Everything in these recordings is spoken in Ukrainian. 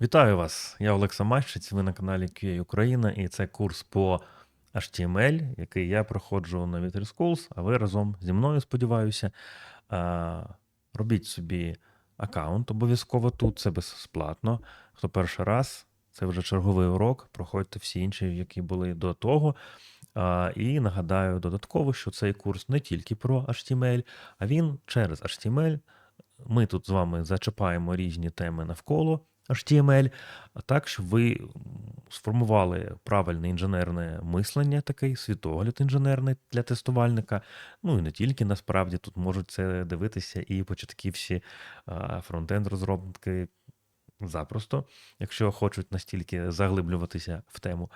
Вітаю вас! Я Олекса Мащиць, ви на каналі QA Україна, і це курс по HTML, який я проходжу на Вітер Schools, а ви разом зі мною, сподіваюся. Робіть собі аккаунт обов'язково тут, це безплатно. Хто перший раз, це вже черговий урок, проходьте всі інші, які були до того. І нагадаю додатково, що цей курс не тільки про HTML, а він через HTML. Ми тут з вами зачіпаємо різні теми навколо HTML, а так, щоб ви сформували правильне інженерне мислення, такий світогляд інженерний для тестувальника. Ну і не тільки насправді тут можуть це дивитися і початківці а, фронтенд розробники запросто, якщо хочуть настільки заглиблюватися в тему.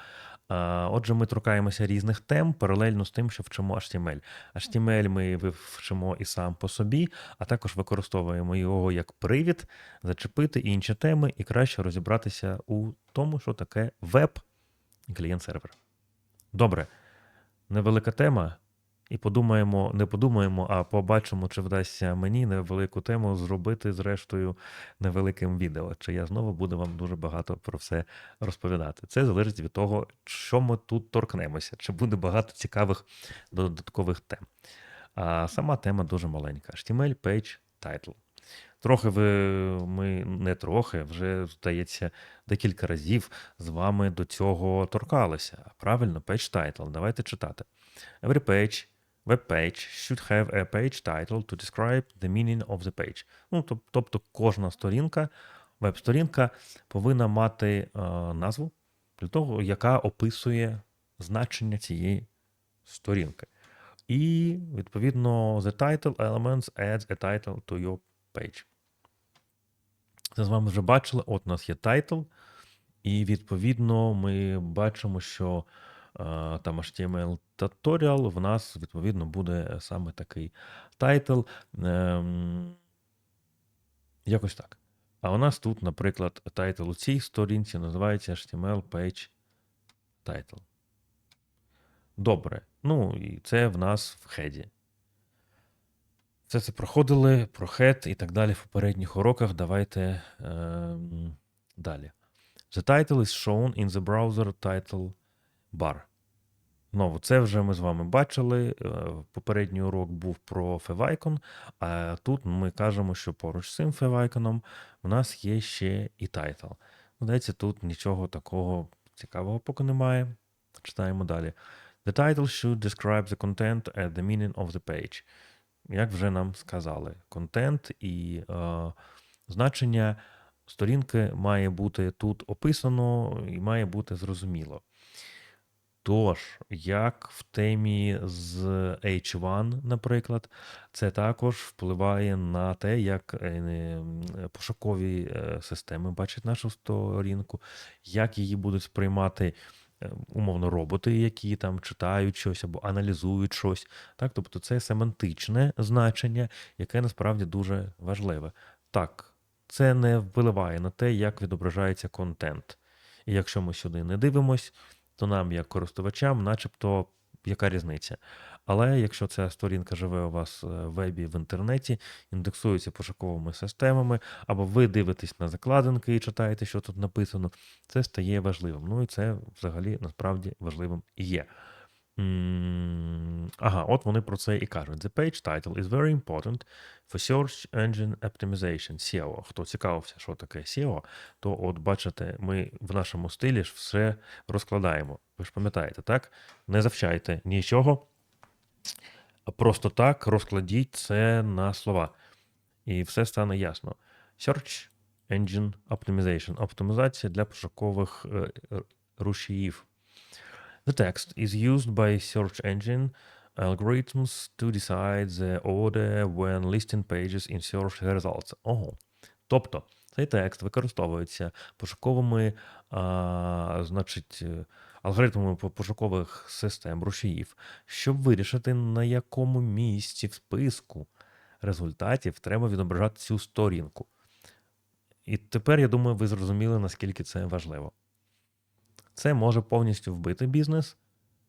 Отже, ми торкаємося різних тем паралельно з тим, що вчимо HTML. HTML ми вивчимо і сам по собі, а також використовуємо його як привід, зачепити інші теми і краще розібратися у тому, що таке веб і клієнт-сервер. Добре, невелика тема. І подумаємо, не подумаємо, а побачимо, чи вдасться мені невелику тему зробити, зрештою, невеликим відео. Чи я знову буду вам дуже багато про все розповідати. Це залежить від того, що ми тут торкнемося, чи буде багато цікавих додаткових тем. А сама тема дуже маленька: HTML Page Title. Трохи ви ми не трохи, вже здається, декілька разів з вами до цього торкалися. Правильно, page title. Давайте читати. Every page, web page should have a page title to describe the meaning of the page. Ну, тобто кожна сторінка, веб-сторінка повинна мати е, назву для того, яка описує значення цієї сторінки. І, відповідно, the title elements adds a title to your page. Це з вами вже бачили. От у нас є тайтл, і відповідно ми бачимо, що там HTML tutorial в нас відповідно буде саме такий тайтл. Ем, якось так. А у нас тут, наприклад, тайтл у цій сторінці називається HTML Page Title. Добре. Ну, і це в нас в хеді. Все це проходили, про хед і так далі в попередніх уроках. Давайте ем, далі. The title is shown in the browser title bar. Знову, це вже ми з вами бачили. е, Попередній урок був про favicon, а тут ми кажемо, що поруч з цим favicon у нас є ще і title. Здається, тут нічого такого цікавого поки немає. Читаємо далі. The title should describe the content and the meaning of the page. Як вже нам сказали, контент і е, значення сторінки має бути тут описано і має бути зрозуміло. Тож, як в темі з H1, наприклад, це також впливає на те, як е, пошукові е, системи бачать нашу сторінку, як її будуть сприймати е, умовно роботи, які там читають щось або аналізують щось. Так? Тобто це семантичне значення, яке насправді дуже важливе. Так, це не впливає на те, як відображається контент. І якщо ми сюди не дивимось, то нам, як користувачам, начебто, яка різниця. Але якщо ця сторінка живе у вас е, в вебі в інтернеті, індексується пошуковими системами, або ви дивитесь на закладинки і читаєте, що тут написано, це стає важливим. Ну і це взагалі насправді важливим і є. Ага, от вони про це і кажуть. The page title is very important for search engine optimization, SEO. Хто цікавився, що таке SEO, то от бачите, ми в нашому стилі ж все розкладаємо. Ви ж пам'ятаєте, так? Не завчайте нічого. Просто так розкладіть це на слова. І все стане ясно. Search Engine Optimization. Оптимізація для пошукових е, е, рушіїв. The text is used by search engine algorithms to decide the order when listing pages in search results. Ого. Тобто, цей текст використовується пошуковими, а, значить, е, алгоритмами пошукових систем рушіїв, щоб вирішити, на якому місці в списку результатів треба відображати цю сторінку. І тепер, я думаю, ви зрозуміли, наскільки це важливо. Це може повністю вбити бізнес,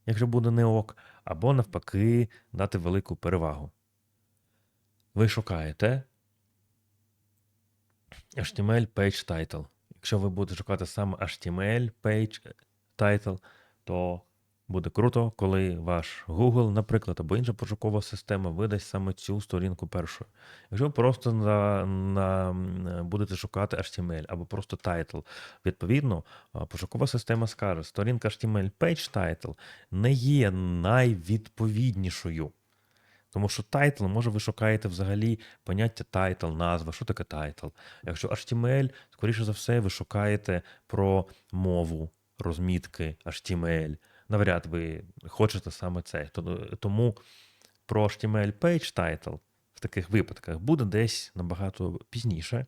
якщо буде не ок, або навпаки дати велику перевагу. Ви шукаєте HTML Page Title. Якщо ви будете шукати саме HTML, page, title, то буде круто, коли ваш Google, наприклад, або інша пошукова система видасть саме цю сторінку першою. Якщо ви просто на, на, будете шукати HTML або просто title, відповідно, пошукова система скаже, сторінка HTML page title не є найвідповіднішою. Тому що тайтл, може, ви шукаєте взагалі поняття тайтл, назва, що таке тайтл. Якщо HTML, скоріше за все, ви шукаєте про мову, розмітки HTML. Навряд ви хочете саме це. Тому про HTML page title в таких випадках буде десь набагато пізніше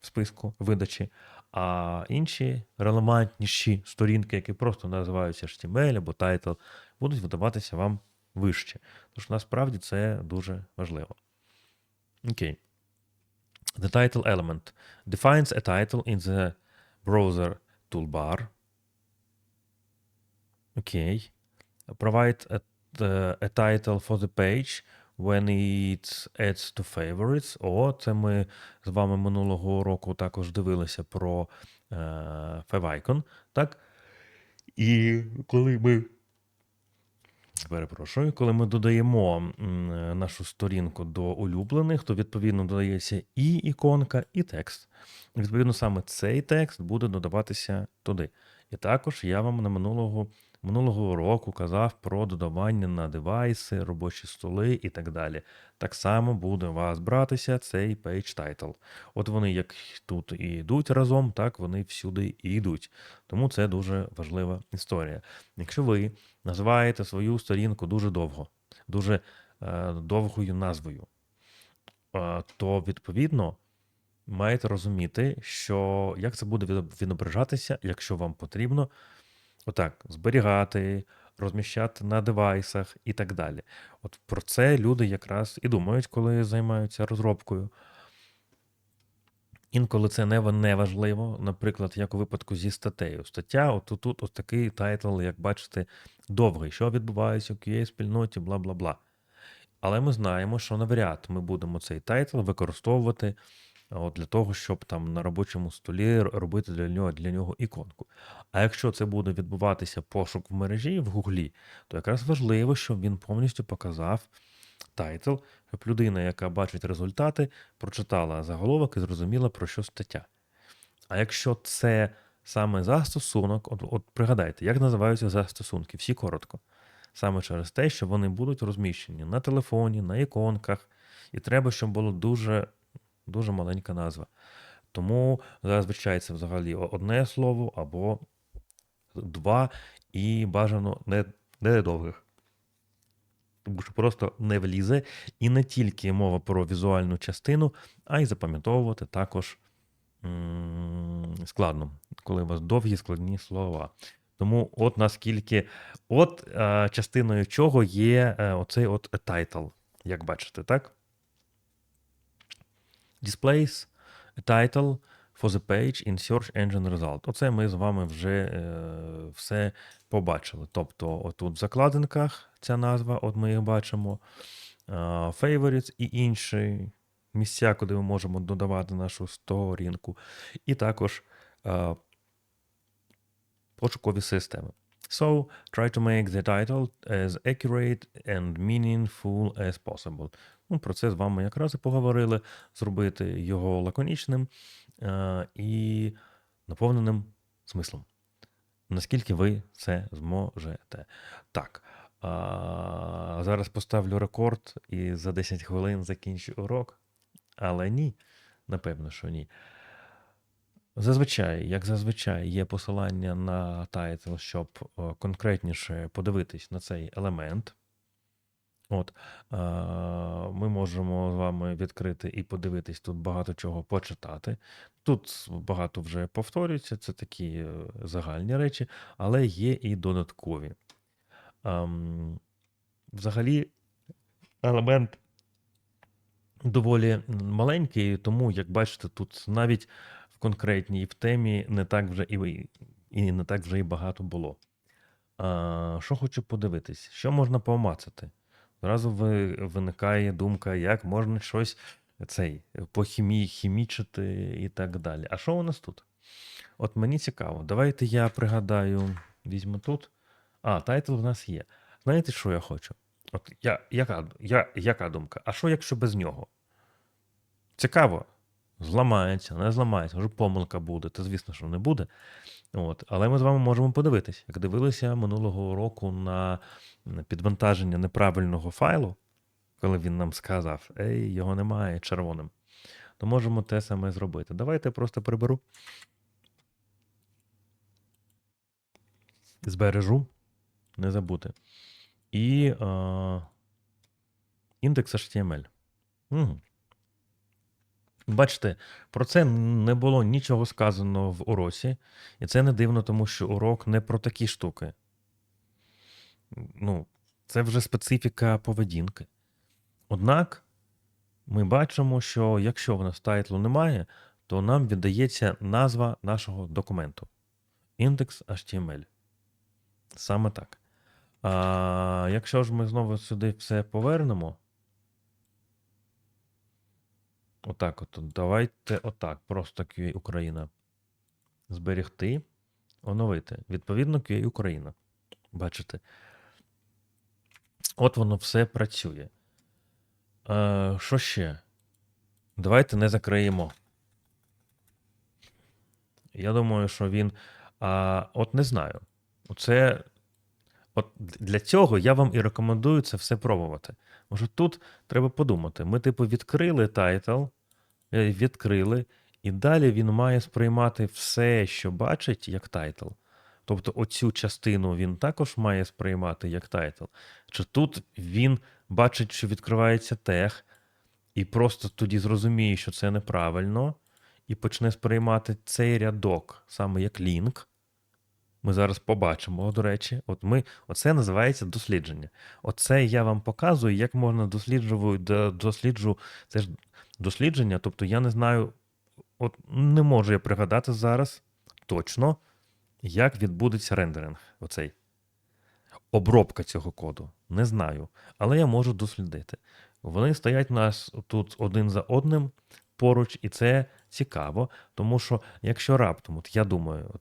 в списку видачі, а інші релевантніші сторінки, які просто називаються HTML або title, будуть видаватися вам вище. Тож насправді це дуже важливо. Окей. The title element defines a title in the browser toolbar. Okay. Provide a, a title for the page when it adds to favorites. О, це ми з вами минулого року також дивилися про е, favicon, так? І коли ми Перепрошую, коли ми додаємо нашу сторінку до улюблених, то відповідно додається і іконка, і текст. Відповідно, саме цей текст буде додаватися туди. І також я вам на минулого, минулого року казав про додавання на девайси, робочі столи і так далі. Так само буде у вас братися цей page title. От вони як тут і йдуть разом, так вони всюди і йдуть. Тому це дуже важлива історія. Якщо ви називаєте свою сторінку дуже довго, дуже е, довгою назвою, е, то відповідно маєте розуміти, що як це буде відображатися, якщо вам потрібно отак зберігати, розміщати на девайсах і так далі. От про це люди якраз і думають, коли займаються розробкою. Інколи це не, важливо, наприклад, як у випадку зі статтею. Стаття, от тут ось такий тайтл, як бачите, довгий, що відбувається в QA спільноті, бла бла бла. Але ми знаємо, що навряд ми будемо цей тайтл використовувати от, для того, щоб там на робочому столі робити для нього, для нього іконку. А якщо це буде відбуватися пошук в мережі в Гуглі, то якраз важливо, щоб він повністю показав тайтл, щоб людина, яка бачить результати, прочитала заголовок і зрозуміла, про що стаття. А якщо це саме застосунок, от, от пригадайте, як називаються застосунки, всі коротко. Саме через те, що вони будуть розміщені на телефоні, на іконках, і треба, щоб було дуже, дуже маленька назва. Тому зазвичай це взагалі одне слово або два, і бажано не, не довгих. Тому що просто не влізе. І не тільки мова про візуальну частину, а й запам'ятовувати також складно, коли у вас довгі складні слова. Тому от наскільки, от е, частиною чого є е, оцей от title, як бачите, так? Displays title for the page in search engine result. Оце ми з вами вже е, все побачили. Тобто, отут в закладинках ця назва, от ми їх бачимо, е, favorites і інші місця, куди ми можемо додавати нашу сторінку, і також е, пошукові системи. So, try to make the title as accurate and meaningful as possible. Ну, про це з вами якраз і поговорили. Зробити його лаконічним е, і наповненим смислом. Наскільки ви це зможете. Так. А, зараз поставлю рекорд і за 10 хвилин закінчу урок. Але ні, напевно, що ні. Зазвичай, як зазвичай, є посилання на тайтл, щоб е, конкретніше подивитись на цей елемент. От, е, ми можемо з вами відкрити і подивитись тут багато чого почитати. Тут багато вже повторюється, це такі е, загальні речі, але є і додаткові. Ем, взагалі, елемент доволі маленький, тому, як бачите, тут навіть в конкретній в темі не так вже і, і не так вже і багато було. А, що хочу подивитись, що можна помацати? Зразу виникає думка, як можна щось цей, похімі, хімічити і так далі. А що у нас тут? От мені цікаво. Давайте я пригадаю, візьму тут. А, тайтл в нас є. Знаєте, що я хочу? От я, яка, я, яка думка? А що, якщо без нього? Цікаво. Зламається, не зламається, може помилка буде, то звісно, що не буде. От. Але ми з вами можемо подивитись, як дивилися минулого року на підвантаження неправильного файлу, коли він нам сказав, ей, його немає червоним, то можемо те саме зробити. Давайте я просто приберу. Збережу, не забути. І е, індекс HTML. Угу. Бачите, про це не було нічого сказано в уроці, і це не дивно, тому що урок не про такі штуки. Ну, це вже специфіка поведінки. Однак ми бачимо, що якщо в нас тайтлу немає, то нам віддається назва нашого документу. Індекс HTML. Саме так. А якщо ж ми знову сюди все повернемо. Отак, от. Давайте отак. Просто QA Україна. Зберегти, оновити. Відповідно, QA Україна. Бачите? От воно все працює. Е, Що ще? Давайте не закриємо. Я думаю, що він. А, От не знаю. Оце. От для цього я вам і рекомендую це все пробувати. Може, тут треба подумати. Ми, типу, відкрили тайтл, е, відкрили, і далі він має сприймати все, що бачить, як тайтл. Тобто, оцю частину він також має сприймати як тайтл. Чи тут він бачить, що відкривається тег, і просто тоді зрозуміє, що це неправильно, і почне сприймати цей рядок саме як лінк. Ми зараз побачимо, до речі, от ми, оце називається дослідження. Оце я вам показую, як можна досліджувати, досліджу, це ж дослідження, тобто я не знаю, от не можу я пригадати зараз точно, як відбудеться рендеринг. Оцей. Обробка цього коду. Не знаю. Але я можу дослідити. Вони стоять у нас тут один за одним поруч, і це цікаво, тому що якщо раптом, от я думаю, от,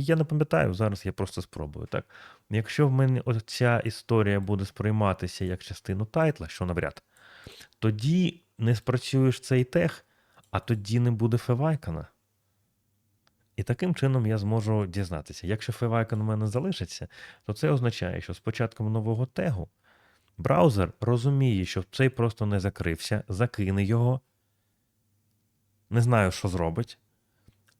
я не пам'ятаю, зараз я просто спробую. так. Якщо в мене ця історія буде сприйматися як частину тайтла, що навряд, тоді не спрацюєш цей тег, а тоді не буде февайкана. І таким чином я зможу дізнатися. Якщо февайкон у мене залишиться, то це означає, що з початком нового тегу браузер розуміє, що цей просто не закрився, закине його. Не знаю, що зробить,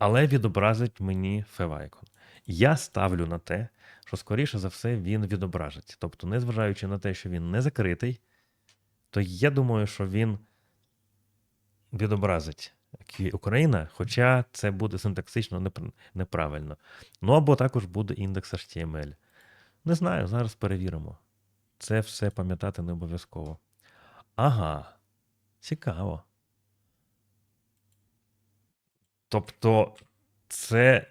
але відобразить мені февайкон. Я ставлю на те, що, скоріше за все, він відображиться. Тобто, незважаючи на те, що він не закритий, то я думаю, що він відобразить Україна, хоча це буде синтаксично неправильно. Ну або також буде індекс HTML. Не знаю, зараз перевіримо. Це все пам'ятати не обов'язково. Ага, цікаво. Тобто, це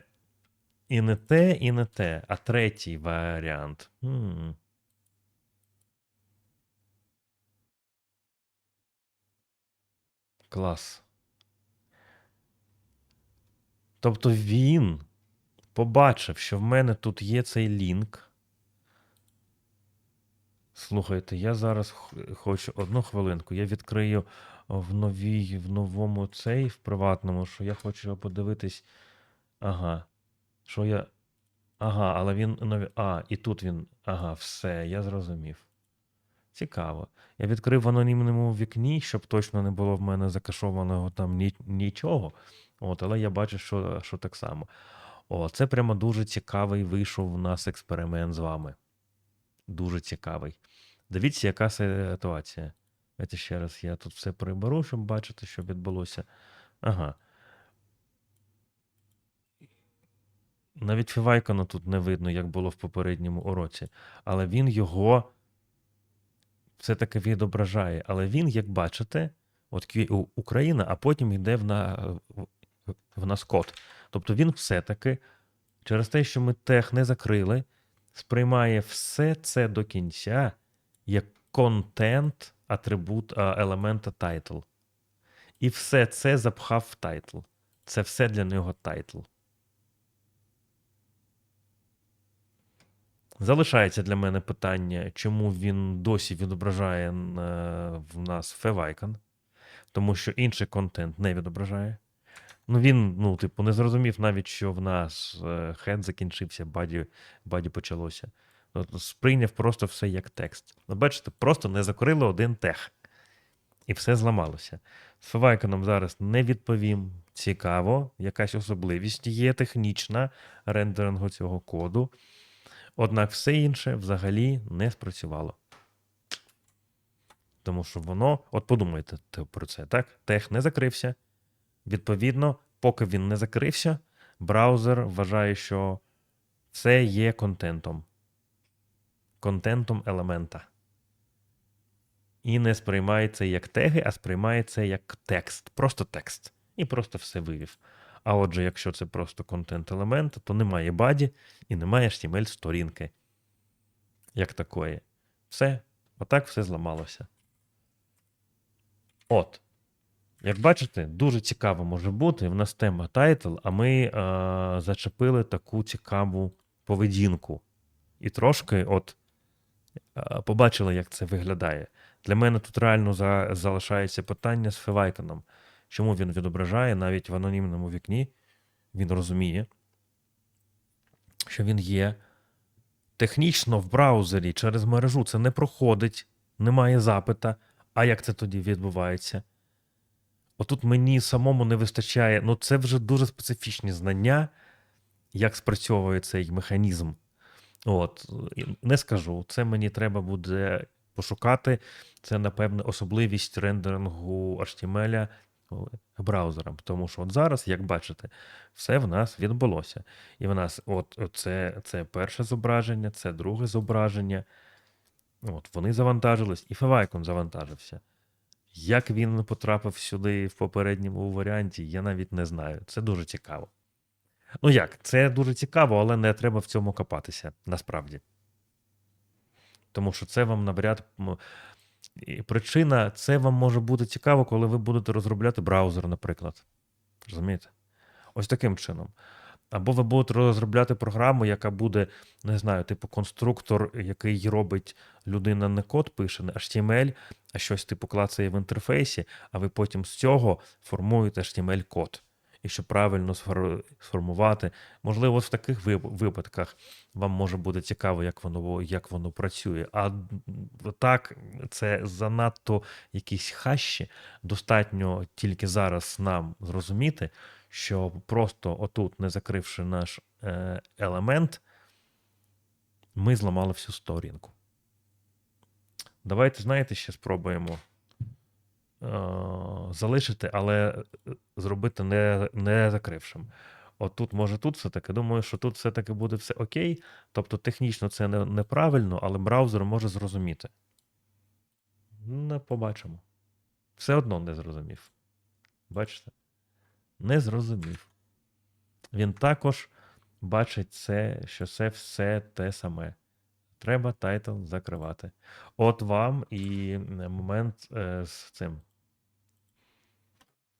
і не те, і не те, а третій варіант. Хм. Клас. Тобто він побачив, що в мене тут є цей лінк. Слухайте, я зараз хочу одну хвилинку. Я відкрию в новій, в новому цей, в приватному, що я хочу подивитись. Ага. Що я. Ага, але він нові. А, і тут він. Ага, все, я зрозумів. Цікаво. Я відкрив в анонімному вікні, щоб точно не було в мене закашованого там ні, нічого. От, Але я бачу, що що так само. О, Це прямо дуже цікавий вийшов у нас експеримент з вами. Дуже цікавий. Дивіться, яка ситуація. Давайте ще раз я тут все приберу, щоб бачити, що відбулося. Ага. Навіть Фівайкона тут не видно, як було в попередньому уроці. Але він його все-таки відображає. Але він, як бачите, от Україна, а потім йде в, на, в нас код. Тобто він все-таки, через те, що ми тех не закрили, сприймає все це до кінця як контент атрибут е, елемента title. І все це запхав в тайтл. Це все для нього тайтл. Залишається для мене питання, чому він досі відображає е, в нас Favicon, тому що інший контент не відображає. Ну, він, ну, типу, не зрозумів навіть, що в нас е, хенд закінчився, баді, баді почалося. Сприйняв просто все як текст. Ну, бачите, просто не закрили один тег. І все зламалося. Февайконом зараз не відповім. Цікаво, якась особливість є технічна рендерингу цього коду. Однак все інше взагалі не спрацювало. Тому що воно, от подумайте про це, так? Тег не закрився. Відповідно, поки він не закрився, браузер вважає, що це є контентом. Контентом елемента. І не сприймає це як теги, а сприймає це як текст. Просто текст. І просто все вивів. А отже, якщо це просто контент елемента, то немає баді і немає HTML сторінки. Як такої. Все. Отак все зламалося. От. Як бачите, дуже цікаво може бути. В нас тема тайтл, а ми е, зачепили таку цікаву поведінку. І трошки от побачили, як це виглядає. Для мене тут реально за, залишається питання з февайконом. Чому він відображає навіть в анонімному вікні, він розуміє, що він є технічно в браузері через мережу це не проходить, немає запита. А як це тоді відбувається? Отут мені самому не вистачає, ну це вже дуже специфічні знання, як спрацьовує цей механізм. От, не скажу. Це мені треба буде пошукати. Це, напевне, особливість рендерингу HTML браузером. Тому що от зараз, як бачите, все в нас відбулося. І в нас от, це, це перше зображення, це друге зображення. От, вони завантажились, і Февайкон завантажився. Як він потрапив сюди в попередньому варіанті, я навіть не знаю. Це дуже цікаво. Ну як, це дуже цікаво, але не треба в цьому копатися, насправді. Тому що це вам навряд. і Причина, це вам може бути цікаво, коли ви будете розробляти браузер, наприклад. Розумієте? Ось таким чином. Або ви будете розробляти програму, яка буде, не знаю, типу конструктор, який робить людина не код пише, не HTML, а щось типу клацає в інтерфейсі, а ви потім з цього формуєте HTML-код. І щоб правильно сфор- сформувати, можливо, в таких випадках вам може бути цікаво, як воно, як воно працює. А так, це занадто якісь хащі. Достатньо тільки зараз нам зрозуміти, що просто отут, не закривши наш е, елемент, ми зламали всю сторінку. Давайте, знаєте, ще спробуємо залишити, але е, зробити не, не закрившим. Отут, може, тут все-таки. Думаю, що тут все-таки буде все окей. Тобто технічно це не, неправильно, але браузер може зрозуміти. Не побачимо. Все одно не зрозумів. Бачите? Не зрозумів. Він також бачить це, що це все те саме. Треба тайтл закривати. От вам і е, момент е, з цим.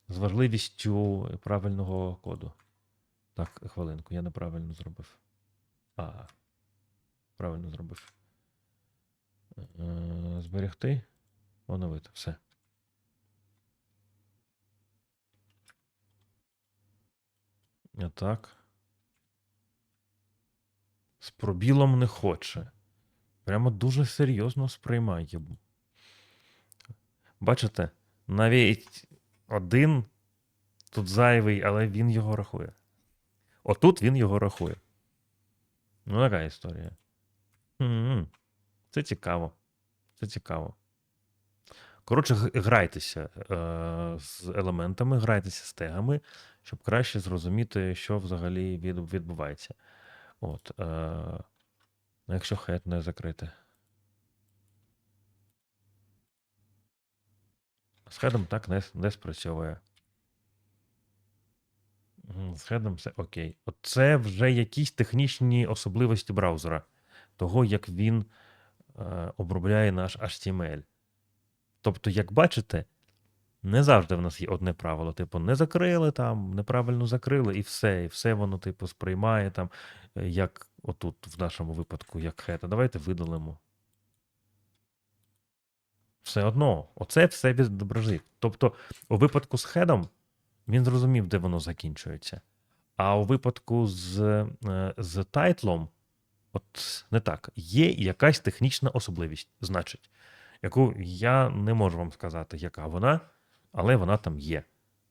З важливістю правильного коду. Так, хвилинку, я неправильно зробив. А, правильно зробив. Е, Зберегти. Оновити. Все. А так. З пробілом не хоче. Прямо дуже серйозно сприймає. Бачите, навіть один тут зайвий, але він його рахує. Отут він його рахує. Ну, така історія. М-м. Це цікаво. Це цікаво. Коротше, грайтеся е, з елементами, грайтеся з тегами, щоб краще зрозуміти, що взагалі від, відбувається. От, е, ну, якщо хед не закрити. З хедом так не, не спрацьовує. З хедом все окей. От це вже якісь технічні особливості браузера, того, як він е, обробляє наш HTML. Тобто, як бачите, Не завжди в нас є одне правило. Типу, не закрили там, неправильно закрили, і все, і все воно, типу, сприймає там, е, як отут, в нашому випадку, як хета. Давайте видалимо. Все одно, оце все відобразив. Тобто, у випадку з хедом він зрозумів, де воно закінчується. А у випадку з, е, з тайтлом, от не так, є якась технічна особливість, значить, яку я не можу вам сказати, яка вона, але вона там є.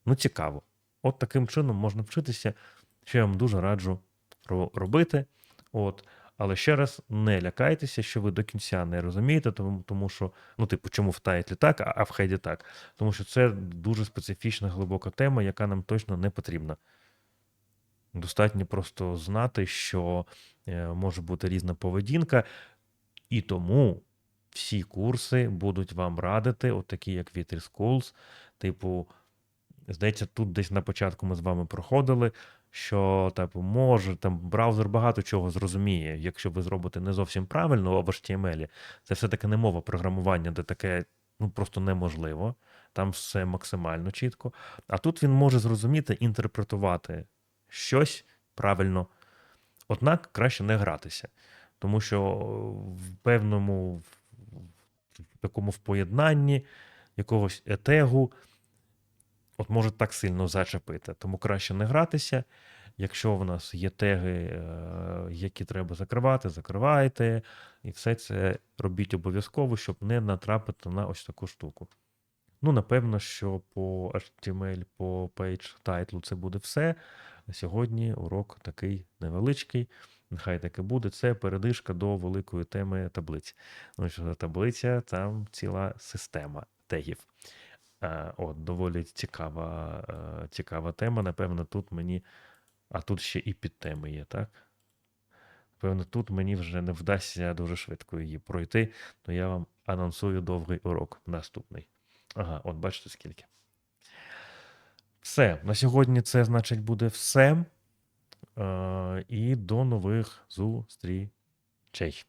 Ну, цікаво. От таким чином можна вчитися, що я вам дуже раджу ро- робити. От. Але ще раз не лякайтеся, що ви до кінця не розумієте, тому, тому що, ну, типу, чому в тайтлі так, а а в хеді так. Тому що це дуже специфічна глибока тема, яка нам точно не потрібна. Достатньо просто знати, що е, може бути різна поведінка, і тому всі курси будуть вам радити, от такі як Вітрі Schools. Типу, здається, тут десь на початку ми з вами проходили, що типу, може там браузер багато чого зрозуміє, якщо ви зробите не зовсім правильно в HTML. Це все-таки не мова програмування, де таке ну, просто неможливо. Там все максимально чітко. А тут він може зрозуміти, інтерпретувати щось правильно. Однак краще не гратися, тому що в певному в- такому в поєднанні якогось етегу от може так сильно зачепити. Тому краще не гратися. Якщо в нас є теги, е, які треба закривати, закривайте. І все це робіть обов'язково, щоб не натрапити на ось таку штуку. Ну, напевно, що по HTML, по page title це буде все. Сьогодні урок такий невеличкий. Нехай таке буде. Це передишка до великої теми таблиць. Ну, що таблиця, там ціла система тегів. Е, От, доволі цікава, е, цікава тема. Напевно, тут мені. А тут ще і підтеми є, так? Певно, тут мені вже не вдасться дуже швидко її пройти, то я вам анонсую довгий урок наступний. Ага, от бачите скільки. Все. На сьогодні це, значить, буде все. Е, і до нових зустрічей.